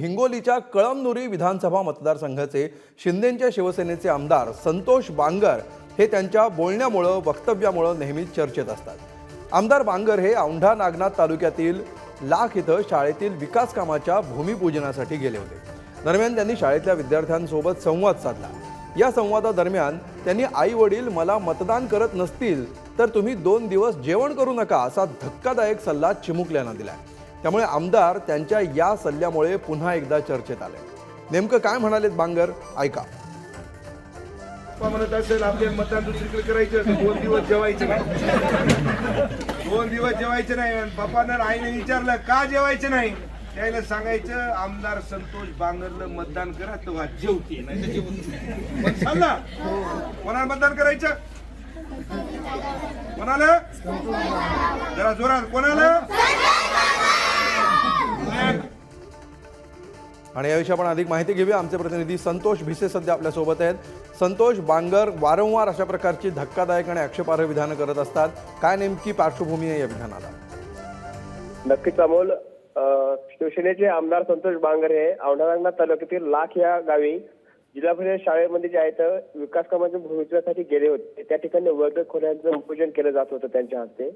हिंगोलीच्या कळमनुरी विधानसभा मतदारसंघाचे शिंदेच्या शिवसेनेचे आमदार संतोष बांगर हे त्यांच्या बोलण्यामुळं वक्तव्यामुळं नेहमीच चर्चेत असतात. आमदार बांगर हे औंढा नागनाथ तालुक्यातील लाख इथं शाळेतील विकास कामाच्या भूमिपूजनासाठी गेले होते. दरम्यान त्यांनी शाळेतल्या विद्यार्थ्यांसोबत संवाद साधला. या संवादादरम्यान त्यांनी आई वडील मला मतदान करत नसतील तर तुम्ही दोन दिवस जेवण करू नका असा धक्कादायक सल्ला चिमुकल्यानं आहे त्यामुळे आमदार त्यांच्या या सल्ल्यामुळे पुन्हा एकदा चर्चेत आले. नेमकं काय म्हणालेत बांगर? ऐका. म्हणत असेल आपले मतदान दुसरीकडे करायचं दोन दिवस जेवायचे नाही. दोन दिवस जेवायचे नाही. आणि आईने विचारलं का जेवायचे नाही? त्याला सांगायचं आमदार संतोष बांगरला मतदान करा तेव्हा जेवते. सांग ना. कोणाला मतदान करायचं? कोणाला? जरा जोरात. कोणाला? आणि याविषयी आपण अधिक माहिती घेऊया. आमचे प्रतिनिधी संतोष भिसे सध्या आपल्यासोबत आहेत. संतोष बांगर वारंवार अशा प्रकारची धक्कादायक आणि आक्षेपार्ह विधानं करत असतात. काय नेमकी पार्श्वभूमी आहे या विधानाला? नक्कीच अमोल शिवसेनेचे आमदार संतोष बांगर हे औंढा तालुक्यातील लाख या गावी जिल्हा परिषद शाळेमध्ये जे आहेत विकास कामाच्या भूमिकेसाठी गेले होते. त्या ठिकाणी वर्ग खोल्यांचं पूजन केलं जात होतं त्यांच्या हस्ते.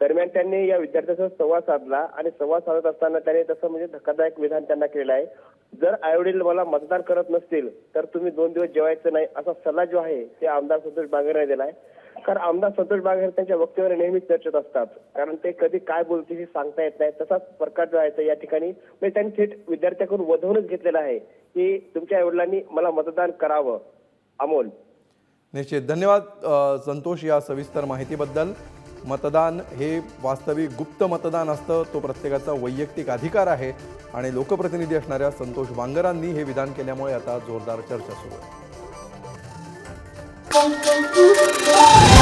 दरम्यान त्यांनी या विद्यार्थ्यांसोबत संवाद साधला आणि संवाद साधत असताना त्याने तसं म्हणजे धक्कादायक विधान त्यांना केलेलं आहे. जर आईवडील मला मतदान करत नसतील तर तुम्ही दोन दिवस जेवायचं नाही असा सल्ला जो आहे ते आमदार संतोष बांगर दिला दिलाय कारण आमदार संतोष बांगर त्यांच्या वक्तव्यावर नेहमीच चर्चेत असतात. कारण ते कधी काय बोलतील हे सांगता येत नाही. तसाच प्रकार जो आहे या ठिकाणी म्हणजे त्यांनी थेट विद्यार्थ्याकडून वधवूनच घेतलेला आहे की तुमच्या आईवडिलांनी मला मतदान करावं. अमोल. निश्चित. धन्यवाद संतोष या सविस्तर माहितीबद्दल. मतदान हे वास्तविक गुप्त मतदान असतं. तो प्रत्येकाचा वैयक्तिक अधिकार आहे. आणि लोकप्रतिनिधी असणाऱ्या संतोष बांगरांनी हे विधान केल्यामुळे आता जोरदार चर्चा सुरू आहे. Pum, pum, pum, pum.